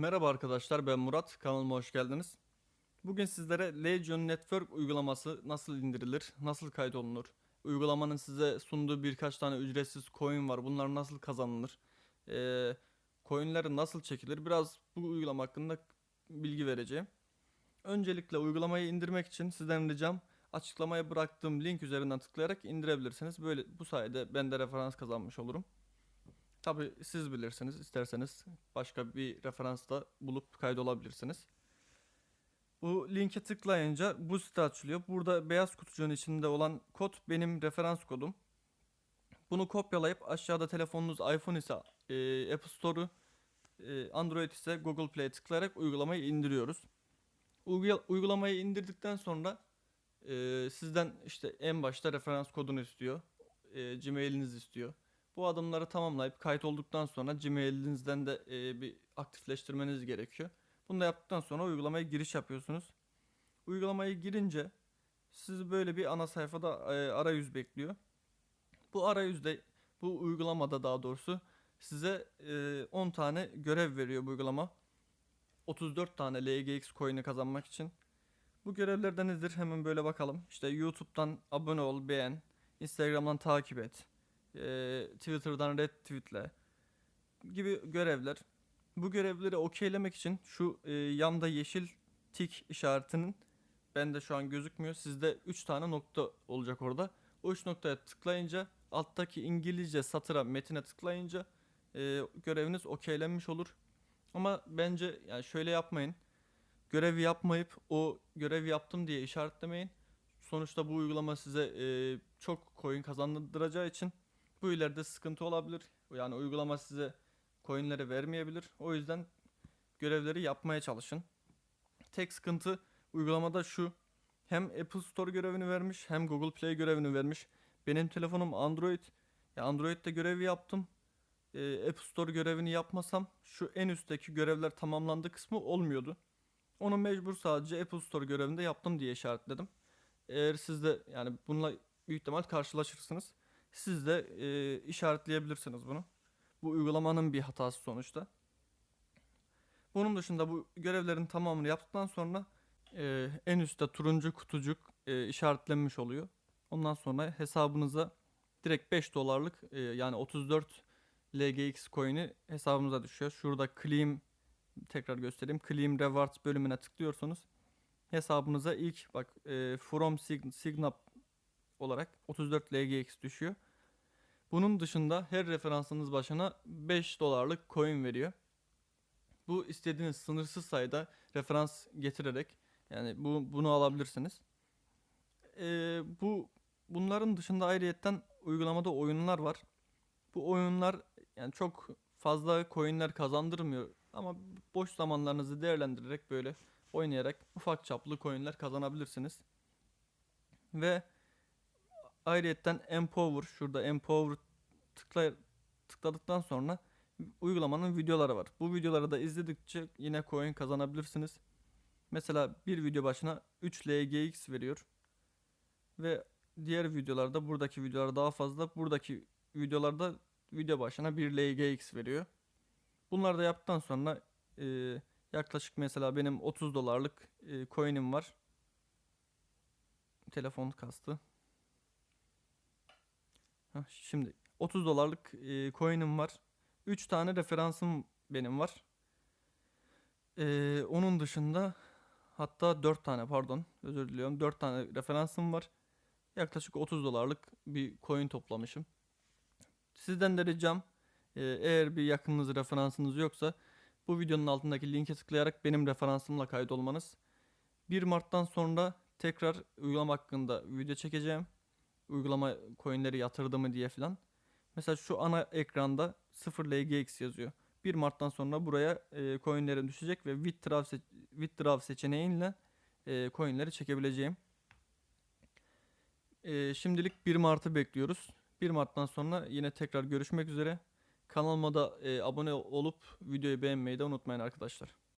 Merhaba arkadaşlar ben Murat kanalıma hoş geldiniz. Bugün sizlere Legion Network uygulaması nasıl indirilir, nasıl kaydolunur, uygulamanın size sunduğu birkaç tane ücretsiz coin var bunlar nasıl kazanılır, ee, coinler nasıl çekilir biraz bu uygulama hakkında bilgi vereceğim. Öncelikle uygulamayı indirmek için sizden ricam açıklamaya bıraktığım link üzerinden tıklayarak indirebilirsiniz. Böyle bu sayede ben de referans kazanmış olurum. Tabi siz bilirsiniz isterseniz başka bir referansta bulup kaydolabilirsiniz. Bu linke tıklayınca bu site açılıyor. Burada beyaz kutucuğun içinde olan kod benim referans kodum. Bunu kopyalayıp aşağıda telefonunuz iPhone ise e, App Store'u, e, Android ise Google Play'e tıklayarak uygulamayı indiriyoruz. Uygula- uygulamayı indirdikten sonra e, sizden işte en başta referans kodunu istiyor. E, Gmail'inizi istiyor. Bu adımları tamamlayıp kayıt olduktan sonra Gmail'inizden de e, bir aktifleştirmeniz gerekiyor. Bunu da yaptıktan sonra uygulamaya giriş yapıyorsunuz. Uygulamaya girince sizi böyle bir ana sayfada e, arayüz bekliyor. Bu arayüzde bu uygulamada daha doğrusu size e, 10 tane görev veriyor bu uygulama. 34 tane LGX coin'i kazanmak için. Bu görevlerden nedir? Hemen böyle bakalım. İşte YouTube'dan abone ol, beğen, Instagram'dan takip et, e, Twitter'dan retweetle gibi görevler. Bu görevleri okeylemek için şu e, yanda yeşil tik işaretinin bende şu an gözükmüyor. Sizde 3 tane nokta olacak orada. O 3 noktaya tıklayınca alttaki İngilizce satıra metine tıklayınca e, göreviniz okeylenmiş olur. Ama bence yani şöyle yapmayın. Görevi yapmayıp o görevi yaptım diye işaretlemeyin. Sonuçta bu uygulama size e, çok coin kazandıracağı için bu ileride sıkıntı olabilir. Yani uygulama size coinleri vermeyebilir. O yüzden görevleri yapmaya çalışın. Tek sıkıntı uygulamada şu. Hem Apple Store görevini vermiş hem Google Play görevini vermiş. Benim telefonum Android. Ya Android'de görevi yaptım. Ee, App Store görevini yapmasam şu en üstteki görevler tamamlandı kısmı olmuyordu. Onu mecbur sadece Apple Store görevinde yaptım diye işaretledim. Eğer siz de yani bununla büyük ihtimal karşılaşırsınız. Siz de e, işaretleyebilirsiniz bunu. Bu uygulamanın bir hatası sonuçta. Bunun dışında bu görevlerin tamamını yaptıktan sonra e, en üstte turuncu kutucuk e, işaretlenmiş oluyor. Ondan sonra hesabınıza direkt 5 dolarlık e, yani 34 LGX coin'i hesabınıza düşüyor. Şurada claim tekrar göstereyim. Claim rewards bölümüne tıklıyorsunuz. Hesabınıza ilk bak e, from Sign- Signap olarak 34 LGX düşüyor. Bunun dışında her referansınız başına 5 dolarlık coin veriyor. Bu istediğiniz sınırsız sayıda referans getirerek yani bu bunu alabilirsiniz. Ee, bu bunların dışında ayrıyetten uygulamada oyunlar var. Bu oyunlar yani çok fazla coinler kazandırmıyor ama boş zamanlarınızı değerlendirerek böyle oynayarak ufak çaplı coinler kazanabilirsiniz. Ve ayrıyetten Empower şurada Empower tıkla, tıkladıktan sonra uygulamanın videoları var. Bu videoları da izledikçe yine coin kazanabilirsiniz. Mesela bir video başına 3 LGX veriyor. Ve diğer videolarda buradaki videolar daha fazla. Buradaki videolarda video başına 1 LGX veriyor. Bunları da yaptıktan sonra e, yaklaşık mesela benim 30 dolarlık e, coin'im var. Telefon kastı. Şimdi 30 dolarlık e, coin'im var. 3 tane referansım benim var. E, onun dışında hatta 4 tane pardon özür diliyorum 4 tane referansım var. Yaklaşık 30 dolarlık bir coin toplamışım. Sizden de ricam e, eğer bir yakınınız referansınız yoksa bu videonun altındaki linke tıklayarak benim referansımla kaydolmanız. 1 Mart'tan sonra tekrar uygulama hakkında video çekeceğim. Uygulama coinleri yatırdı mı diye filan. Mesela şu ana ekranda 0 LGX yazıyor. 1 Mart'tan sonra buraya e, coinlerim düşecek ve withdraw, se- withdraw seçeneğiyle e, coinleri çekebileceğim. E, şimdilik 1 Mart'ı bekliyoruz. 1 Mart'tan sonra yine tekrar görüşmek üzere. Kanalıma da e, abone olup videoyu beğenmeyi de unutmayın arkadaşlar.